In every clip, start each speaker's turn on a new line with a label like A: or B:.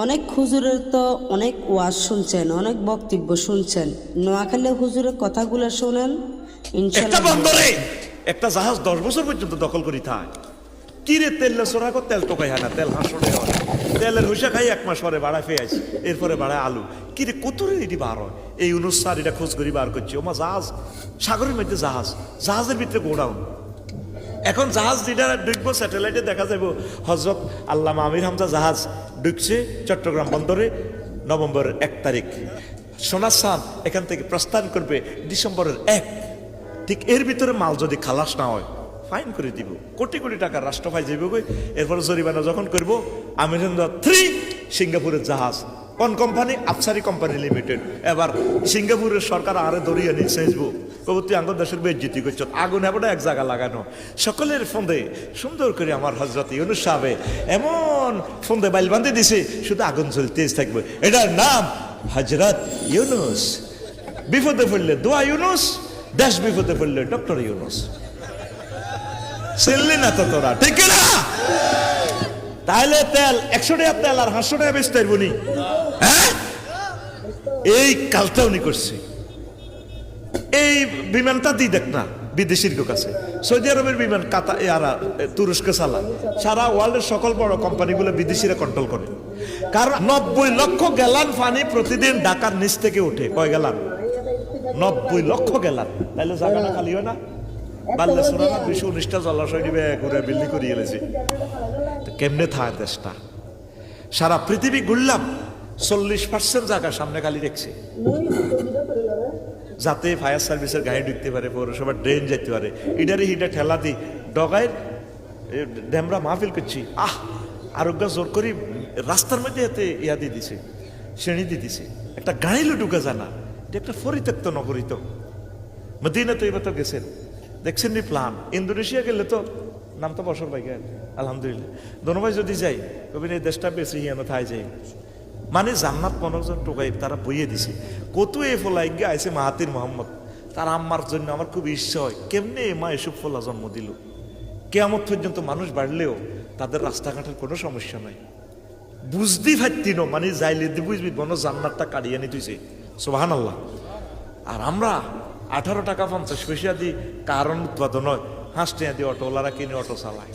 A: অনেক হুজুরের তো অনেক ওয়াজ শুনছেন, অনেক বক্তব্য শুনছেন। নোয়াখালী হুজুরের কথাগুলো শোনেন
B: একটা বন্দরে একটা জাহাজ দশ বছর পর্যন্ত দখল করি থাক। কিরে তেল কর, তেল টোকাই হয় না তেল হাসনে হয়। তেলের হুসা খাই এক মাস পরে বাড়ায় পেঁয়াজ এরপরে বাড়ায় আলু। কিরে কত রে এটি বার হয়? এই অনুষ্ঠান এটা খোঁজ করি বার করছি। ওমা, জাহাজ, সাগরের মধ্যে জাহাজ, জাহাজের ভিতরে গোডাউন। এখন জাহাজ যেটা ঢুকবো স্যাটেলাইটে দেখা যাব হজরত আল্লাহ আমির হামজা জাহাজ ঢুকছে চট্টগ্রাম বন্দরে নভেম্বর এক তারিখ। সোনার সান এখান থেকে প্রস্থান করবে ডিসেম্বরের এক। ঠিক এর ভিতরে মাল যদি খালাস না হয়, ফাইন করে দিব। কোটি কোটি টাকা রাষ্ট্র ফাই যাইব জরিমানা যখন করব আমির হামজা থ্রি, সিঙ্গাপুরের জাহাজ। কোন কোম্পানি? Afsari company limited. এবার সিঙ্গাপুরের সরকার আরে দরিয়ে নিয়ে সেজবো কবু, তুই আঙ্গ দেশের বেজ্জিতি করছ। আগুন এবার এক জায়গা লাগানো। সকলের ফন্দে সুন্দর করে আমার হজরত ইউনুস সাহেব, এমন ফন্দে বাইল বান্ধে দিছে, শুধু আগুন জ্বলতেই থাকবে। এটার নাম হজরত ইউনুস। বিপদে পড়লে দোয়া ইউনুস, দেশ বিপদে পড়লে ডক্টর ইউনুস। না তো তোরা, ঠিক না তাহলে তেল, একশো টাকা তেল আর পাঁচশো টাকা হ্যাঁ? এই কালটা উনি করছে। এই বিমানটা দিই দেখ না। বিদেশির কাছে সৌদি আরবের বিমান কাতা আর তুরস্ক চালা সারা ওয়ার্ল্ডের সকল বড় কোম্পানিগুলো বিদেশিরা কন্ট্রোল করে। কারণ নব্বই লক্ষ গ্যালান পানি প্রতিদিন ঢাকার নিচ থেকে ওঠে। কয় গ্যালান? নব্বই লক্ষ গ্যালান। তাহলে জায়গাটা খালি হয় না? বাল্লে শোনা না দুইশো উনিশটা জলাশয় নিবে ঘুরে বিল্ডিং করে গেলেছি কেমনে থাকে দেশটা? সারা পৃথিবী ঘুরলাম। চল্লিশ পার্সেন্ট জায়গা সামনে খালি রেখছে। যাতে ফায়ার সার্ভিসের গাড়ি ঢুকতে পারে, পৌরসভার ড্রেন যেতে পারে। এটারে হিটা ঠেলা দি, ডগায় ড্যামরা মাহফিল করছি। আহ, আরোগ্য জোর করি, রাস্তার মধ্যে এতে ইয়া দিয়ে দিছে শ্রেণি দিয়ে দিছে। একটা গাড়িলো ঢুকে জানা, এটা একটা পরিত্যক্ত নগরী তো। মদিনা তো এবার তো গেছেন। দেখছেন নি প্লান ইন্দোনেশিয়া গেলে তো নাম তো বসর ভাই আলহামদুলিল্লাহ। দোনোভাই যদি যাই, কবি এই দেশটা বেশি হিয়ান থাই যাই। মানে জান্নাত মনোজন টোকাই তারা বইয়ে দিছে। কত এ ফলাই গিয়ে আইসে মাহাতির মোহাম্মদ। তার আম্মার জন্য আমার খুব ইচ্ছা হয়, কেমনে মা এসব ফলা জন্ম দিল? কেয়ামত পর্যন্ত মানুষ বাড়লেও তাদের রাস্তাঘাটের কোনো সমস্যা নাই। বুঝতেই পারতিন মানে যাইলে বুঝবি বন জান্নাতটা কাড়িয়ে নিতেছে সোহান আল্লাহ আর আমরা আঠারো টাকা পঞ্চাশ পয়সা দিই কারণ উৎপাদন হয়। হাঁস টিয়া দিয়ে অটোওয়ালারা কিনে অটো চালায়।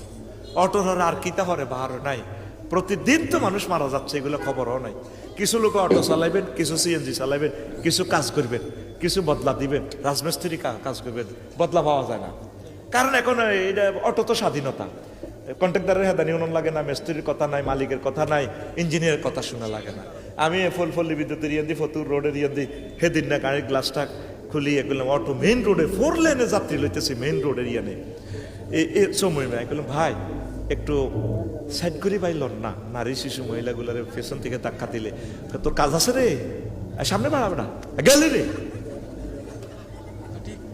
B: অটোর হরে আর কিতা হরে বাহার নাই। প্রতিদিন তো মানুষ মারা যাচ্ছে, এগুলো খবরও নাই। কিছু লোক অটো চালাইবেন, কিছু সিএনজি চালাইবেন, কিছু কাজ করবেন, কিছু বদলা দিবেন, রাজমিস্ত্রি কাজ করবেন, বদলা পাওয়া যায় না। কারণ এখন এটা অটো তো স্বাধীনতা। কন্ট্রাক্টারের হেদানি উনুন লাগে না, মিস্ত্রির কথা নাই, মালিকের কথা নাই, ইঞ্জিনিয়ারের কথা শোনা লাগে না। আমি ফুল ফুল বিদ্যুতের ইয়ে দি ফতুর রোডের ইয়ে দি সেদিন না গাড়ির গ্লাসটা খুলি এগুলো অটো মেইন রোডে ফোর লেনে যাত্রী লইতেছি মেইন রোডের ইয়ে নেই। এ সময় ভাই এগুলো ভাই একটু সাইড করে পাইল না, নারী, শিশু, মহিলাগুলার পেছন থেকে ধাক্কা দিলে। তোর কাজ আছে রে? সামনে বাড়াবে না। গেলি রে।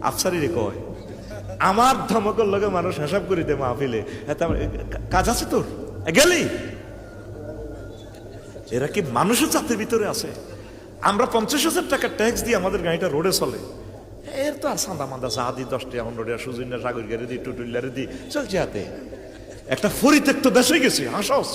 B: আফসারি রে কয়, আমার ধমকের লগে মানুষ হিসাব করি দে মাহফিলে। কাজ আছে তোর? গেলি? এরা কি মানুষের জাতের ভিতরে আছে? আমরা পঞ্চাশ হাজার টাকা ট্যাক্স দিয়ে আমাদের গাড়িটা রোডে চলে। এর তো আর সান্দা মান্দা চা দিই দশটি এমন রোডে সুজিনা সাগর গাড়ি দিই টুটুল্লারে চলছে হাতে। একটা পরিত্যক্ত দেশে গেছে হাসস